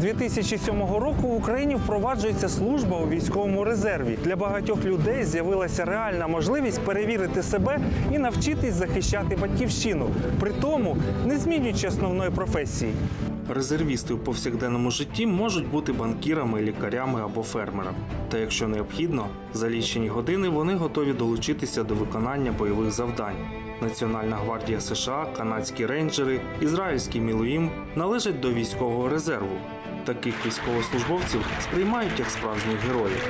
2007 року в Україні впроваджується служба у військовому резерві. Для багатьох людей з'явилася реальна можливість перевірити себе і навчитись захищати батьківщину, при тому не змінюючи основної професії. Резервісти у повсякденному житті можуть бути банкірами, лікарями або фермерами. Та якщо необхідно, за лічені години вони готові долучитися до виконання бойових завдань. Національна гвардія США, канадські рейнджери, ізраїльський Мілуїм належать до військового резерву. Таких військовослужбовців сприймають як справжніх героїв.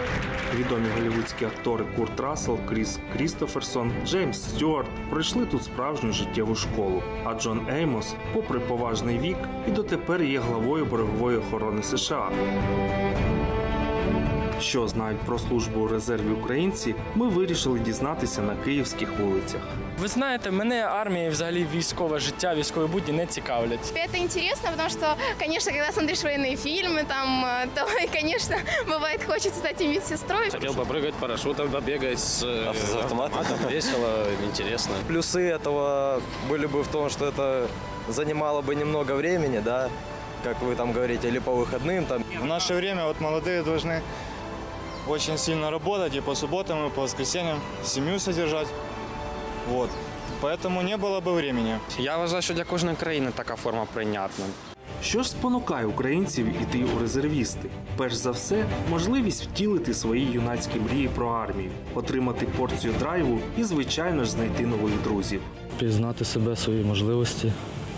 Відомі голівудські актори Курт Рассел, Кріс Крістоферсон, Джеймс Стюарт пройшли тут справжню життєву школу. А Джон Еймос, попри поважний вік, і дотепер є главою берегової охорони США. Що знають про службу у резерві українці, ми вирішили дізнатися на київських вулицях. Ви знаєте, мене армія і взагалі військове життя, військові будні не цікавлять. Это интересно, потому что, конечно, когда смотришь военные фильмы, там, э, то, конечно, бывает хочется стать и медсестрой. Хотел попрыгать парашютом, побегать с, э, с автоматом? Весело, интересно. Плюсы этого были бы в том, что это занимало бы немного времени, да, как вы там говорите, или по выходным, там, В наше время вот молодые должны очень сильно работать и по субботам, и по воскресеньям семью содержать. Вот. Поэтому не было бы времени. Я вважаю, що для кожної країни така форма прийнятна. Що ж спонукає українців іти у резервісти? Перш за все, можливість втілити свої юнацькі мрії про армію, отримати порцію драйву і, звичайно ж, знайти нових друзів. пізнати себе, свої можливості і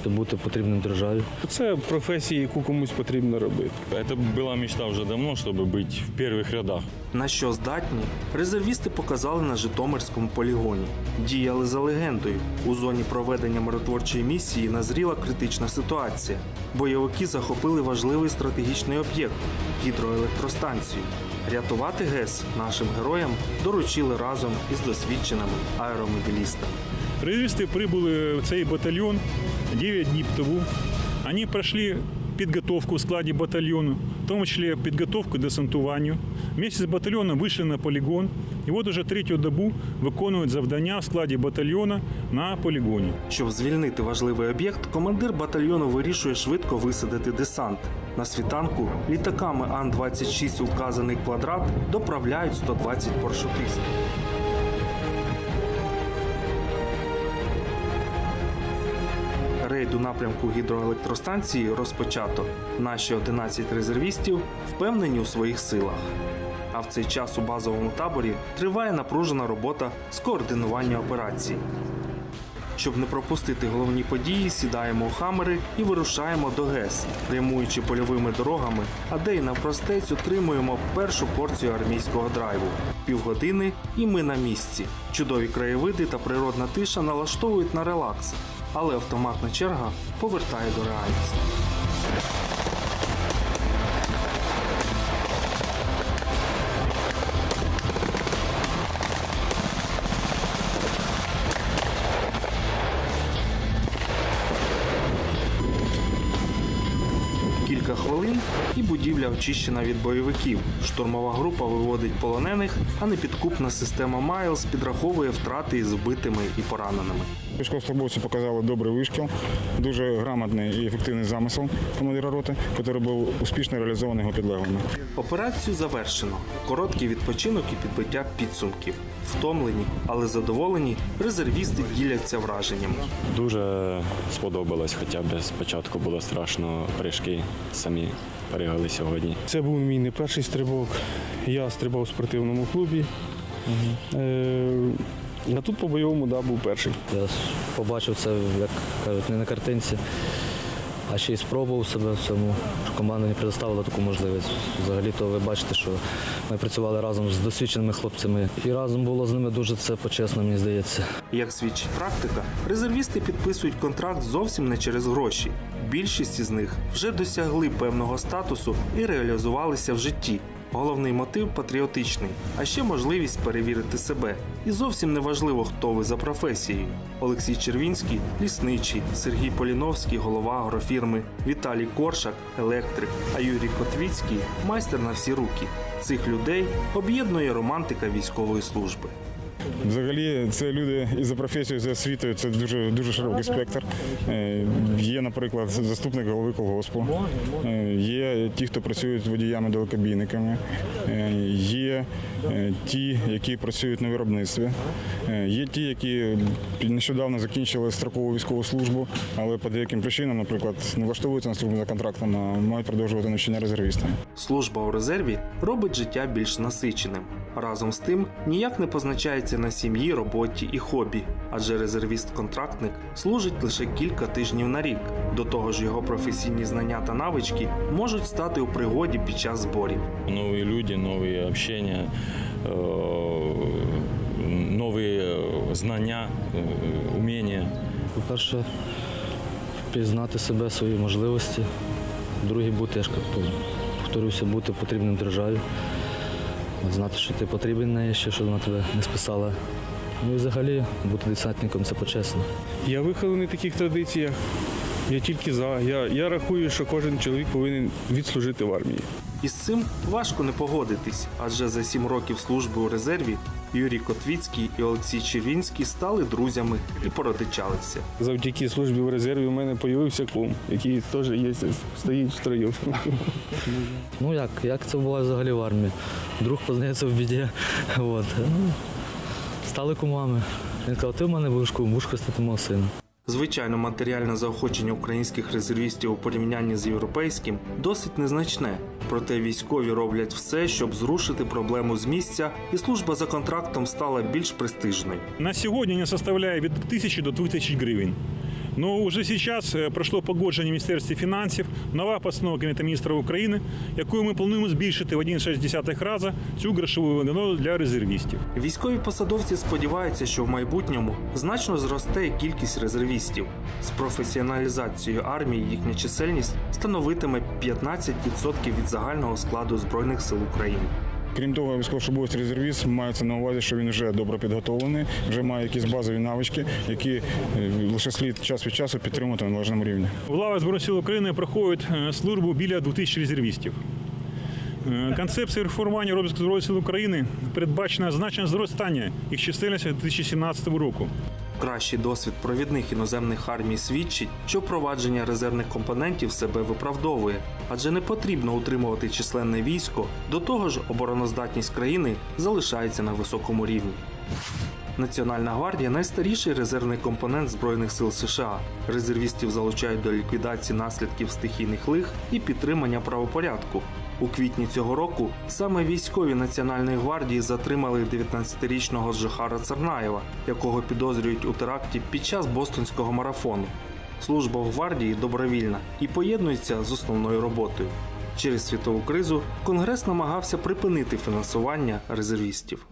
бути потрібним державі. Це професія, яку комусь потрібно робити. Це була мечта вже давно, щоб бути в перших рядах. На що здатні, резервісти показали на Житомирському полігоні. Діяли за легендою. У зоні проведення миротворчої місії назріла критична ситуація. Бойовики захопили важливий стратегічний об'єкт гідроелектростанцію. Рятувати ГЕС нашим героям доручили разом із досвідченими аеромобілістами. Резервісти прибули в цей батальйон 9 днів тому. Вони пройшли підготовку в складі батальйону, в тому числі підготовку к десантуванню. Вместе з батальйоном вийшли на полігон. І от уже третю добу виконують завдання в складі батальйона на полігоні. Щоб звільнити важливий об'єкт, командир батальйону вирішує швидко висадити десант. На світанку літаками Ан-26 у вказаний квадрат доправляють 120 парашутистів. Рейд напрямку гідроелектростанції розпочато. Наші 11 резервістів впевнені у своїх силах. А в цей час у базовому таборі триває напружена робота з координування операцій. Щоб не пропустити головні події, сідаємо у хамери і вирушаємо до ГЕС, прямуючи польовими дорогами, а де й навпростець отримуємо першу порцію армійського драйву. Півгодини і ми на місці. Чудові краєвиди та природна тиша налаштовують на релакс, але автоматна черга повертає до реальності. Кілька хвилин і будівля очищена від бойовиків. Штурмова група виводить полонених, а непідкупна система Майлз підраховує втрати із вбитими і пораненими. Військовослужбовці показали добрий вишкіл, дуже грамотний і ефективний замисел командира роти, який був успішно реалізований його підлеглими. Операцію завершено. Короткий відпочинок і підбиття підсумків. Втомлені, але задоволені, резервісти діляться враженнями. Дуже сподобалось, хоча б спочатку було страшно прыжки самі перегали сьогодні. Це був мій не перший стрибок. Я стрибав у спортивному клубі. Е, а тут по бойовому да, був перший. Я побачив це, як кажуть, не на картинці, а ще й спробував себе в цьому. Команда мені предоставила таку можливість. Взагалі-то ви бачите, що ми працювали разом з досвідченими хлопцями. І разом було з ними дуже це почесно, мені здається. Як свідчить практика, резервісти підписують контракт зовсім не через гроші. Більшість із них вже досягли певного статусу і реалізувалися в житті. Головний мотив патріотичний, а ще можливість перевірити себе. І зовсім не важливо, хто ви за професією. Олексій Червінський лісничий, Сергій Поліновський, голова агрофірми, Віталій Коршак, електрик, а Юрій Котвіцький майстер на всі руки. Цих людей об'єднує романтика військової служби. Взагалі, це люди і за професією, за освітою. Це дуже дуже широкий спектр. Е, Є, наприклад, заступник голови колгоспу, е, є ті, хто працюють водіями далекобійниками, е, є ті, які працюють на виробництві, є ті, які нещодавно закінчили строкову військову службу, але по деяким причинам, наприклад, не влаштовуються на службу за контрактом, а мають продовжувати навчання резервістами. Служба у резерві робить життя більш насиченим. Разом з тим ніяк не позначається на сім'ї, роботі і хобі, адже резервіст-контрактник служить лише кілька тижнів на рік. До того ж, його професійні знання та навички можуть стати у пригоді під час зборів. Нові люди, нові общення, е, нові е, знання, е, уміння. По-перше, пізнати себе, свої можливості. Друге, бути, я ж повторюся, бути потрібним державі. Знати, що ти потрібен неї, ще що вона тебе не списала. Ну і взагалі бути десантником це почесно. Я вихований в таких традиціях. Я тільки за. Я, я рахую, що кожен чоловік повинен відслужити в армії. Із цим важко не погодитись, адже за сім років служби у резерві Юрій Котвіцький і Олексій Червінський стали друзями і породичалися. Завдяки службі в резерві у мене з'явився кум, який теж є, стоїть в строю. Ну як, як це буває взагалі в армії? Друг познається в біді. От. Ну, стали кумами. Він казав, ти в мене будеш кум, будеш хрестити мого сина. Звичайно, матеріальне заохочення українських резервістів у порівнянні з європейським досить незначне. Проте військові роблять все, щоб зрушити проблему з місця, і служба за контрактом стала більш престижною. На сьогодні не составляє від 1000 до 2000 гривень. Но уже зараз е, пройшло погодження Міністерстві фінансів, нова постанова Кабінету міністрів України, якою ми плануємо збільшити в 1,6 рази цю грошову винагороду для резервістів. Військові посадовці сподіваються, що в майбутньому значно зросте кількість резервістів. З професіоналізацією армії їхня чисельність становитиме 15% від загального складу збройних сил України. Крім того, військовослужбовець резервіст мається на увазі, що він вже добре підготовлений, вже має якісь базові навички, які е, лише слід час від часу підтримувати на належному рівні. В лавах Збройних сил України проходить е, службу біля 2000 резервістів. Е, Концепцією реформування розвитку Збройних сил України передбачено значне зростання їх чисельності 2017 року. Кращий досвід провідних іноземних армій свідчить, що впровадження резервних компонентів себе виправдовує, адже не потрібно утримувати численне військо. До того ж, обороноздатність країни залишається на високому рівні. Національна гвардія найстаріший резервний компонент Збройних сил США. Резервістів залучають до ліквідації наслідків стихійних лих і підтримання правопорядку. У квітні цього року саме військові Національної гвардії затримали 19-річного Жихара Царнаєва, якого підозрюють у теракті під час бостонського марафону. Служба в гвардії добровільна і поєднується з основною роботою. Через світову кризу Конгрес намагався припинити фінансування резервістів.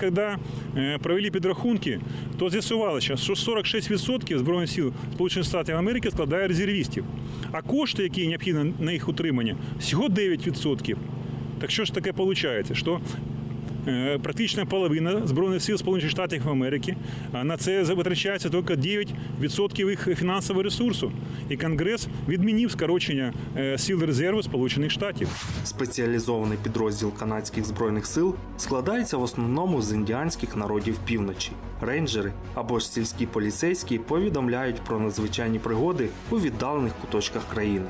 Коли е, провели підрахунки, то з'ясувалося, що 46% Збройних сил Сполучених Штатів Америки складає резервістів, а кошти, які необхідні на їх утримання, всього 9%. Так що ж таке виходить? Що практично половина Збройних сил Сполучених Штатів Америки а на це витрачається тільки 9% їх фінансового ресурсу. І Конгрес відмінив скорочення е, сил резерву Сполучених Штатів. Спеціалізований підрозділ канадських збройних сил складається в основному з індіанських народів півночі. Рейнджери або ж сільські поліцейські повідомляють про надзвичайні пригоди у віддалених куточках країни.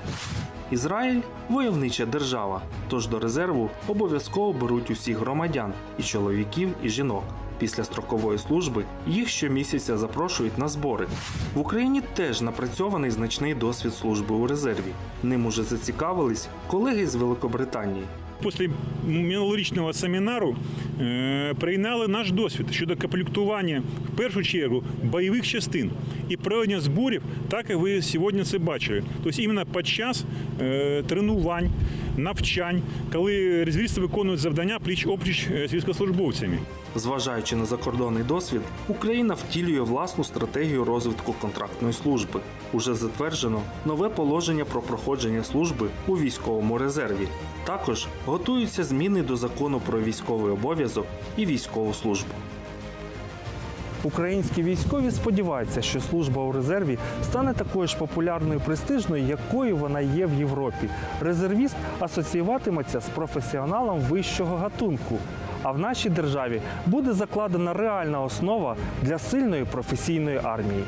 Ізраїль войовнича держава, тож до резерву обов'язково беруть усіх громадян і чоловіків, і жінок. Після строкової служби їх щомісяця запрошують на збори. В Україні теж напрацьований значний досвід служби у резерві. Ним уже зацікавились колеги з Великобританії. Після минулорічного семінару е, прийняли наш досвід щодо комплектування в першу чергу бойових частин і проведення зборів, так як ви сьогодні це бачили. Тобто іменно під час е, тренувань, навчань, коли резервісти виконують завдання пліч опліч е, з військовослужбовцями. Зважаючи на закордонний досвід, Україна втілює власну стратегію розвитку контрактної служби. Уже затверджено нове положення про проходження служби у військовому резерві. Також готуються зміни до закону про військовий обов'язок і військову службу. Українські військові сподіваються, що служба у резерві стане такою ж популярною і престижною, якою вона є в Європі. Резервіст асоціюватиметься з професіоналом вищого гатунку. А в нашій державі буде закладена реальна основа для сильної професійної армії.